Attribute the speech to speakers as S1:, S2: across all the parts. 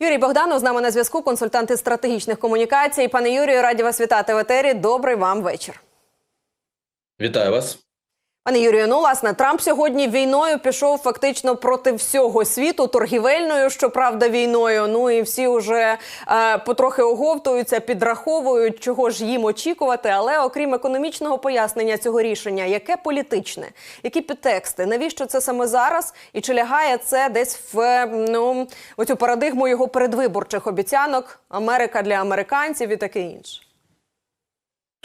S1: Юрій Богданов з нами на зв'язку, консультант із стратегічних комунікацій. Пане Юрію, раді вас вітати в етері. Добрий вам вечір.
S2: Вітаю вас.
S1: Пане Юрію, ну власне, Трамп сьогодні війною пішов фактично проти всього світу, торгівельною, щоправда, війною. Ну і всі вже е, потрохи оговтуються, підраховують, чого ж їм очікувати. Але окрім економічного пояснення цього рішення, яке політичне, які підтексти, навіщо це саме зараз? І чи лягає це десь в ну оцю парадигму його передвиборчих обіцянок Америка для американців і таке інше?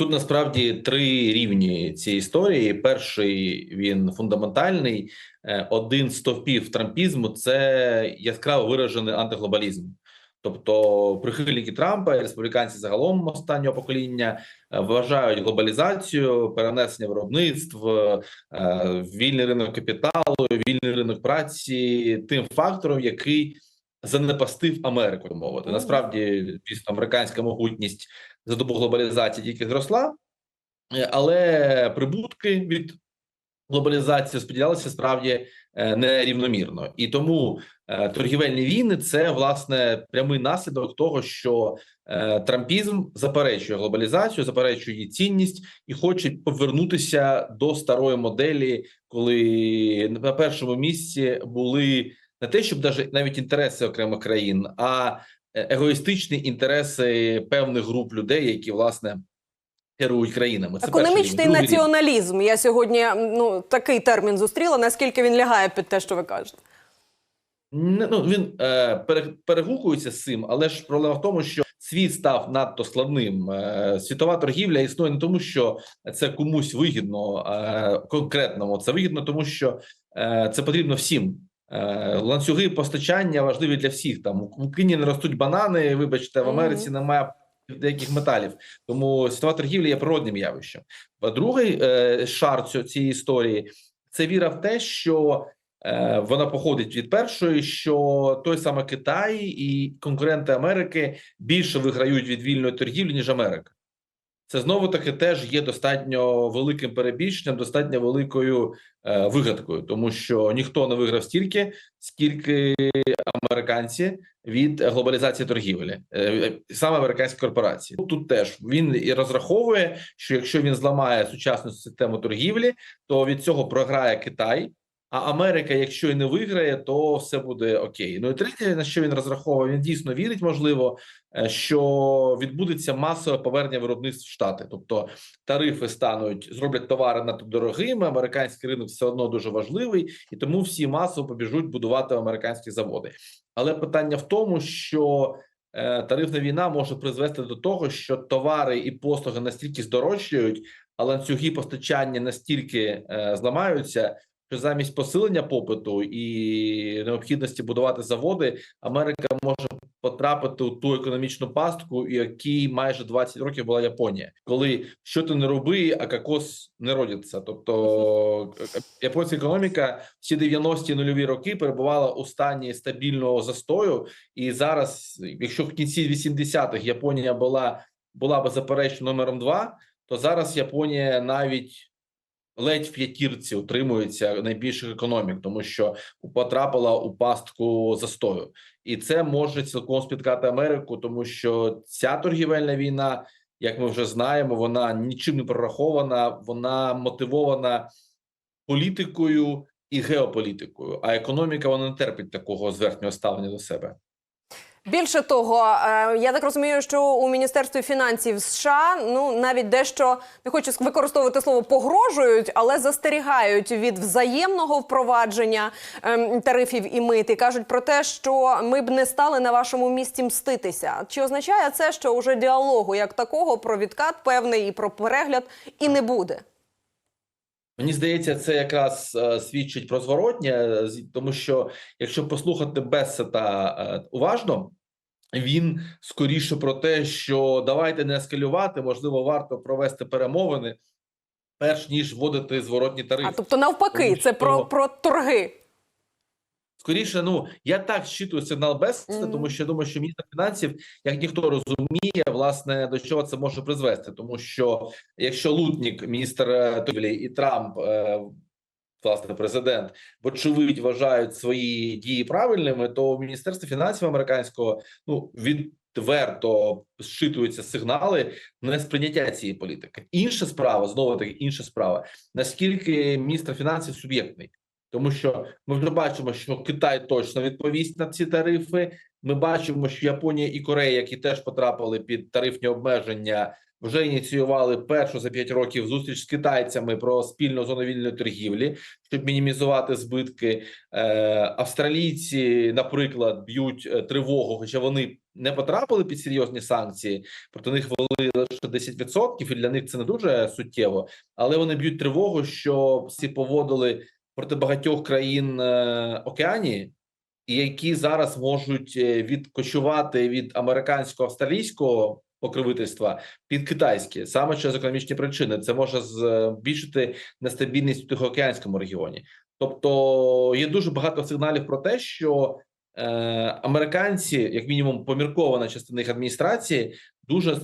S2: Тут насправді три рівні цієї історії. Перший він фундаментальний. Е, Один з стовпів трампізму це яскраво виражений антиглобалізм. Тобто прихильники Трампа і республіканці загалом останнього покоління е, вважають глобалізацію, перенесення виробництв, е, вільний ринок капіталу, вільний ринок праці тим фактором, який занепастив Америку мовити. Насправді, звісно, американська могутність за добу глобалізації тільки зросла, е, але прибутки від глобалізації розподілялися справді е, нерівномірно, і тому е, торгівельні війни це власне прямий наслідок того, що трампізм заперечує глобалізацію, заперечує її цінність і хоче повернутися до старої моделі, коли на першому місці були не те, щоб даже навіть інтереси окремих країн, а е, егоїстичні інтереси певних груп людей, які власне керують країнами. Це
S1: Економічний націоналізм. Я сьогодні ну такий термін зустріла. Наскільки він лягає під те, що ви кажете?
S2: Не- Ну він е, перегукується з цим, але ж проблема в тому, що світ став надто складним. Е, світова торгівля існує не тому, що це комусь вигідно е, конкретному. Це вигідно, тому що е, це потрібно всім. Е, ланцюги постачання важливі для всіх. Там в Україні не ростуть банани. Вибачте, в Америці немає деяких металів. Тому світова торгівля є природним явищем. А Другий е, шар цієї історії це віра в те, що Е, Вона походить від першої, що той саме Китай і конкуренти Америки більше виграють від вільної торгівлі ніж Америка. Це знову таки теж є достатньо великим перебільшенням, достатньо великою е, вигадкою, тому що ніхто не виграв стільки, скільки американці від глобалізації торгівлі, е, саме американські корпорації. Тут теж він і розраховує, що якщо він зламає сучасну систему торгівлі, то від цього програє Китай. А Америка, якщо і не виграє, то все буде окей. Ну і третє, на що він розраховує, він дійсно вірить, можливо, е, що відбудеться масове повернення виробництв в Штати. Тобто тарифи стануть, зроблять товари надто дорогими. Американський ринок все одно дуже важливий, і тому всі масово побіжуть будувати американські заводи. Але питання в тому, що е, тарифна війна може призвести до того, що товари і послуги настільки здорожчають, а ланцюги постачання настільки е, зламаються що замість посилення попиту і необхідності будувати заводи, Америка може потрапити у ту економічну пастку, якій майже 20 років була Японія, коли що ти не роби, а кокос не родиться. Тобто японська економіка всі 90-ті нульові роки перебувала у стані стабільного застою, і зараз, якщо в кінці 80-х Японія була була беззаперечно номером два, то зараз Японія навіть ледь в п'ятірці утримується найбільших економік, тому що потрапила у пастку застою, і це може цілком спіткати Америку, тому що ця торгівельна війна, як ми вже знаємо, вона нічим не прорахована, вона мотивована політикою і геополітикою. А економіка вона не терпить такого зверхнього ставлення до себе.
S1: Більше того, е, я так розумію, що у міністерстві фінансів США ну навіть дещо не хочу використовувати слово погрожують, але застерігають від взаємного впровадження ем, тарифів і мит і кажуть про те, що ми б не стали на вашому місці мститися. Чи означає це, що уже діалогу як такого про відкат певний і про перегляд і не буде?
S2: Мені здається, це якраз е, свідчить про зворотнє, з- тому що якщо послухати Бесета е, уважно, він скоріше про те, що давайте не ескалювати, можливо, варто провести перемовини, перш ніж вводити зворотні тарифи.
S1: А тобто, навпаки,
S2: Тому
S1: це про, про торги.
S2: Скоріше, ну я так щитую сигнал Бесета,
S1: Мгм.
S2: тому що я думаю, що міністр фінансів, як ніхто розуміє, власне до чого це може призвести, тому що якщо Лутнік, міністр е, торгівлі і Трамп е, власне президент, вочевидь вважають свої дії правильними, то в міністерстві фінансів американського ну відверто зчитуються сигнали несприйняття цієї політики. Інша справа знову таки інша справа. Наскільки міністр фінансів суб'єктний, тому що ми вже бачимо, що Китай точно відповість на ці тарифи. Ми бачимо, що Японія і Корея, які теж потрапили під тарифні обмеження, вже ініціювали першу за 5 років зустріч з китайцями про спільну зону вільної торгівлі, щоб мінімізувати збитки. Е, австралійці, наприклад, б'ють е, тривогу, хоча вони не потрапили під серйозні санкції. Проти них ввели лише 10%, і для них це не дуже суттєво. Але вони б'ють тривогу, що всі поводили проти багатьох країн е, Океанії, які зараз можуть е, відкочувати від американського австралійського покровительства під китайське саме через економічні причини. Це може збільшити нестабільність у тихоокеанському регіоні. Тобто є дуже багато сигналів про те, що е, американці, як мінімум, поміркована частина їх адміністрації, дуже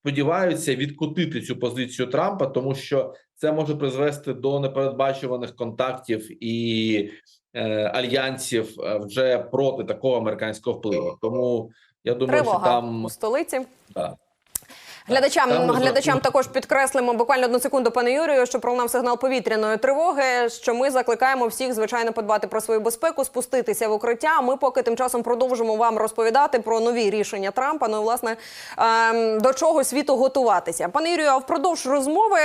S2: сподіваються відкотити цю позицію Трампа, тому що це може призвести до непередбачуваних контактів і е, альянсів е, вже проти такого американського впливу. Тому я думаю,
S1: Тривога
S2: що там
S1: у столиці.
S2: да,
S1: Глядачам
S2: Там
S1: глядачам також підкреслимо буквально одну секунду, пане Юрію, що пролунав сигнал повітряної тривоги. Що ми закликаємо всіх звичайно подбати про свою безпеку, спуститися в укриття. Ми поки тим часом продовжимо вам розповідати про нові рішення Трампа. Ну і, власне ем, до чого світу готуватися. Пане Юрію, а впродовж розмови.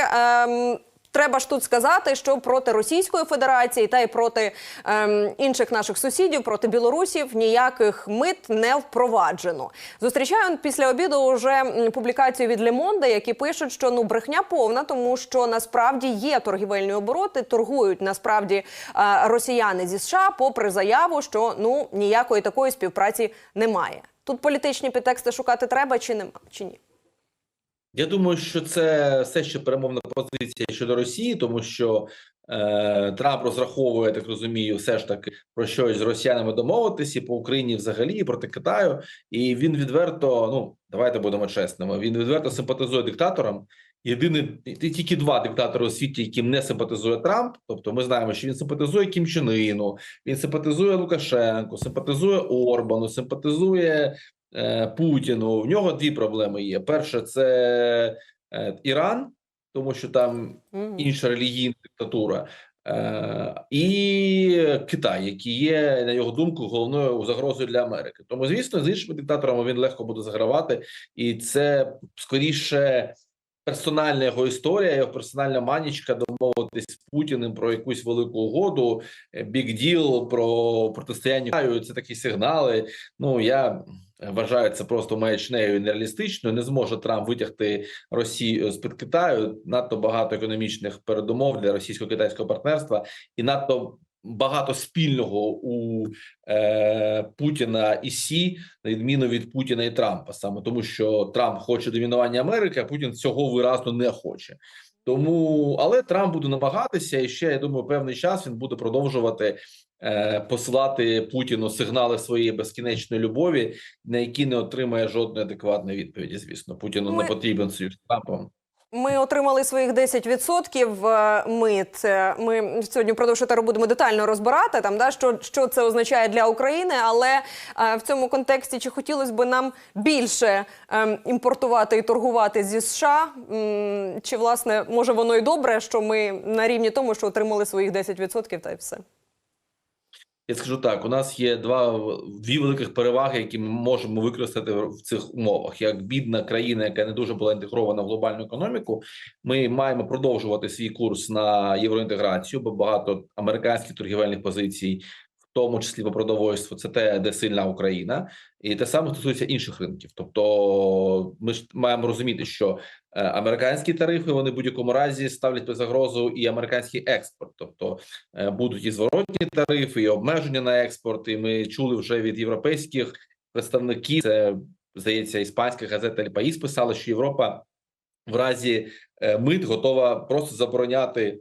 S1: Треба ж тут сказати, що проти Російської Федерації та й проти ем, інших наших сусідів, проти білорусів ніяких мит не впроваджено. Зустрічаю після обіду вже публікацію від Лемонда, які пишуть, що ну брехня повна, тому що насправді є торгівельні обороти, торгують насправді е, росіяни зі США, попри заяву, що ну ніякої такої співпраці немає. Тут політичні підтексти шукати треба чи нема чи ні?
S2: Я думаю, що це все ще перемовна позиція щодо Росії, тому що е, Трамп розраховує, так розумію, все ж таки про щось з росіянами домовитися і по Україні взагалі і проти Китаю. І він відверто, ну давайте будемо чесними. Він відверто симпатизує диктаторам. Єдиний тільки два диктатори у світі, яким не симпатизує Трамп. Тобто, ми знаємо, що він симпатизує Кім Чен Іну, він симпатизує Лукашенку, симпатизує Орбану, симпатизує Путіну. В нього дві проблеми є: перше, це е, Іран, тому що там інша релігійна диктатура. Е, і Китай, який є на його думку головною загрозою для Америки. Тому, звісно, з іншими диктаторами він легко буде загравати, і це скоріше персональна його історія, його персональна манічка домовитись з Путіним про якусь велику угоду, бік діл про протистояння. Це такі сигнали. Ну я вважаю це просто маячнею і нереалістичною. Не зможе Трамп витягти Росію з під Китаю. Надто багато економічних передумов для російсько-китайського партнерства, і надто багато спільного у е, Путіна і Сі, на відміну від Путіна і Трампа, саме тому, що Трамп хоче домінування Америки, а Путін цього виразно не хоче. Тому, але Трамп буде намагатися, і ще я думаю, певний час він буде продовжувати е, посилати Путіну сигнали своєї безкінечної любові, на які не отримає жодної адекватної відповіді. Звісно, Путіну
S1: Ми-
S2: не потрібен союз Трампом.
S1: Ми отримали своїх 10% е, мит. Е, Ми сьогодні впродовж етеру будемо детально розбирати там, да, що, що це означає для України. Але е, в цьому контексті чи хотілося б нам більше е, імпортувати і торгувати зі США? М, Чи власне може воно і добре, що ми на рівні тому, що отримали своїх 10% та й все?
S2: Я скажу так: у нас є два дві великих переваги, які ми можемо використати в цих умовах. Як бідна країна, яка не дуже була інтегрована в глобальну економіку, ми маємо продовжувати свій курс на євроінтеграцію, бо багато американських торгівельних позицій, тому числі по продовольству, це те, де сильна Україна, і те саме стосується інших ринків. Тобто, ми ж маємо розуміти, що е, американські тарифи вони в будь-якому разі ставлять під загрозу і американський експорт, тобто е, будуть і зворотні тарифи, і обмеження на експорт. І ми чули вже від європейських представників. Це здається, іспанська газета «Ель Паїс» писала, що Європа в разі е, мит готова просто забороняти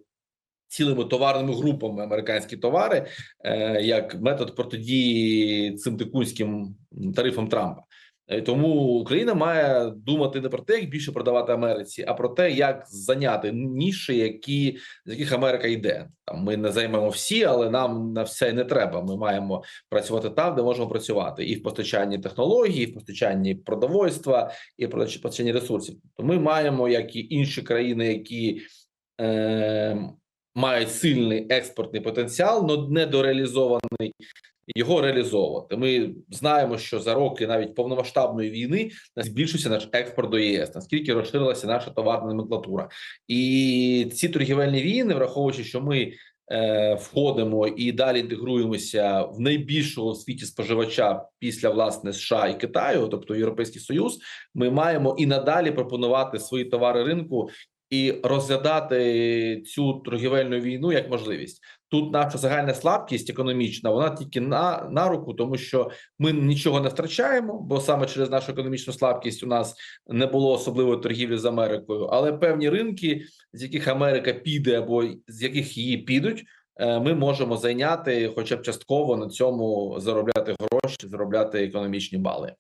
S2: цілими товарними групами американські товари е, як метод протидії цим дикунським тарифам Трампа. Е, Тому Україна має думати не про те, як більше продавати Америці, а про те, як зайняти ніші, які з яких Америка йде. Там ми не займемо всі, але нам на все не треба. Ми маємо працювати там, де можемо працювати, і в постачанні технологій, і в постачанні продовольства, і в постачанні ресурсів. То ми маємо, як і інші країни, які е, мають сильний експортний потенціал, але недореалізований. Його реалізовувати. Ми знаємо, що за роки навіть повномасштабної війни збільшився наш експорт до ЄС, наскільки розширилася наша товарна номенклатура, і ці торгівельні війни, враховуючи, що ми е, входимо і далі інтегруємося в найбільшого у світі споживача після власне США і Китаю, тобто Європейський Союз, ми маємо і надалі пропонувати свої товари ринку і розглядати цю торгівельну війну як можливість. Тут наша загальна слабкість економічна, вона тільки на, на руку, тому що ми нічого не втрачаємо, бо саме через нашу економічну слабкість у нас не було особливої торгівлі з Америкою. Але певні ринки, з яких Америка піде, або з яких її підуть, е, ми можемо зайняти, хоча б частково на цьому заробляти гроші, заробляти економічні бали.